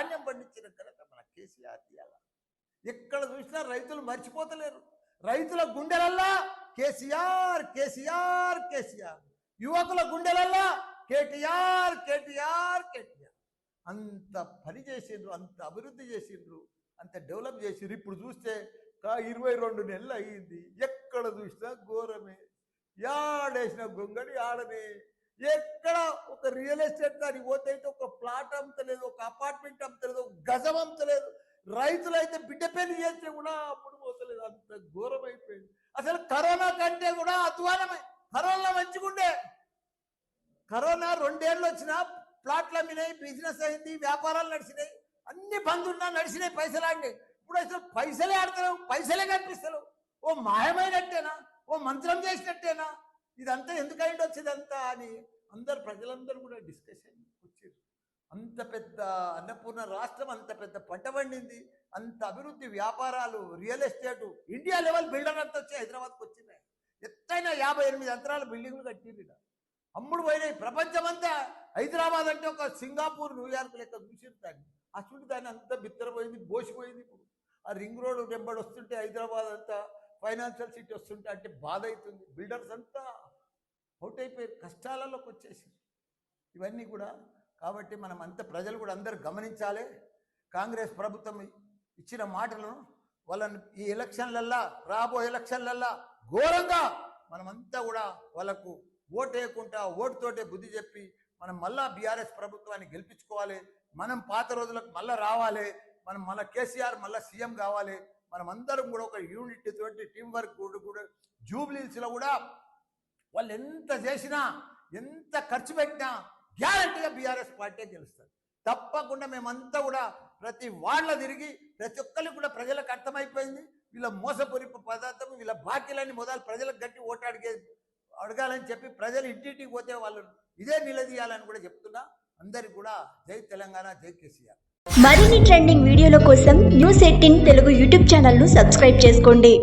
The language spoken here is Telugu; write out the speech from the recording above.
ధాన్యం పండించిన కనుక మన కేసీఆర్ తీయాల? ఎక్కడ చూసినా రైతులు మర్చిపోతలేరు. రైతుల గుండెలల్లా కేసీఆర్ కేసీఆర్ కేసీఆర్. యువకుల గుండెలల్లా కేటీఆర్ కేటీఆర్ కేటీఆర్. అంత పని చేసిండ్రు అంత అభివృద్ధి చేసిండ్రు అంత డెవలప్ చేసిండ్రు. ఇప్పుడు చూస్తే కా ఇరవై రెండు నెలలు అయ్యింది. ఎక్కడ చూసినా ఘోరమే. యాడేసిన గొంగడి ఆడనే. ఎక్కడ రియల్ ఎస్టేట్ దానికి పోతే అయితే ఒక ప్లాట్ అమ్మతలేదు ఒక అపార్ట్మెంట్ అమ్మతలేదు ఒక గజం అమ్మతలేదు రైతులైతే బిడ్డ పెళ్ళి చేస్తే కూడా అప్పుడు పోతలేదు. అంత ఘోరం అయిపోయింది. అసలు కరోనా కంటే కూడా అధ్వానమే. కరోనా మంచిగుండే. కరోనా రెండేళ్ళు వచ్చినా ప్లాట్లు అమ్మినాయి బిజినెస్ అయింది వ్యాపారాలు నడిచినాయి అన్ని బంధున్నా నడిచినాయి పైసలు ఆడినాయి. ఇప్పుడు అసలు పైసలే ఆడతారు పైసలే కనిపిస్తలేవు. ఓ మాయమైనట్టేనా? ఓ మంత్రం చేసినట్టేనా? ఇదంతా ఎందుకైంది వచ్చేదంతా అని అందరు ప్రజలందరూ కూడా డిస్కషన్ వచ్చారు. అంత పెద్ద అన్నపూర్ణ రాష్ట్రం అంత పెద్ద పంట పండింది అంత అభివృద్ధి వ్యాపారాలు real estate India level builder అంతా వచ్చి హైదరాబాద్కి వచ్చినాయి. ఎత్తైన యాభై ఎనిమిది అంతరాల బిల్డింగ్లు కట్టింది అమ్ముడు పోయినాయి. ప్రపంచమంతా హైదరాబాద్ అంటే ఒక సింగపూర్ న్యూయార్క్ లెక్క చూసిన దాన్ని. అటువంటి దాన్ని అంతా బిత్తరపోయింది బోసిపోయింది ఇప్పుడు. ఆ రింగ్ రోడ్ వెంబడి వస్తుంటే హైదరాబాద్ అంతా ఫైనాన్షియల్ సిటీ వస్తుంటే అంటే బాధ అవుతుంది. బిల్డర్స్ అంతా అవుట్ అయిపోయారు కష్టాలలోకి వచ్చేసారు. ఇవన్నీ కూడా కాబట్టి మనం అంత ప్రజలు కూడా అందరూ గమనించాలి. కాంగ్రెస్ ప్రభుత్వం ఇచ్చిన మాటలను వాళ్ళని ఈ ఎలక్షన్లల్లా రాబోయే ఎలక్షన్లల్లా ఘోరంగా మనమంతా కూడా వాళ్ళకు ఓటు వేయకుండా ఓటుతోటే బుద్ధి చెప్పి మనం మళ్ళా బీఆర్ఎస్ ప్రభుత్వాన్ని గెలిపించుకోవాలి. మనం పాత రోజులకు మళ్ళా రావాలి. మనం మళ్ళా కేసీఆర్ మళ్ళీ సీఎం కావాలి. మనం అందరం కూడా ఒక యూనిట్ తోటి టీం వర్క్ కూడా జూబ్లీస్లో కూడా వాళ్ళు ఎంత చేసినా ఎంత ఖర్చు పెట్టినా గ్యారంటీగా బీఆర్ఎస్ పార్టీ గెలుస్తుంది తప్పకుండా మేమంతా కూడా ప్రతి వాళ్ళ తిరిగి ప్రతి ఒక్కరికి కూడా ప్రజలకు అర్థమైపోయింది. వీళ్ళ మోసపూరిపు పదార్థం వీళ్ళ బాకీలని మొదలు ప్రజలకు గట్టి ఓటు అడిగే అడగాలని చెప్పి ప్రజలు ఇంటింటికి పోతే వాళ్ళు ఇదే నిలదీయాలని కూడా చెప్తున్నా. అందరికి కూడా జై తెలంగాణ జై కేసీఆర్. మరిన్ని ట్రెండింగ్ వీడియోల కోసం న్యూస్ ఎయిటీన్ తెలుగు యూట్యూబ్ ఛానల్ను సబ్స్క్రైబ్ చేసుకోండి.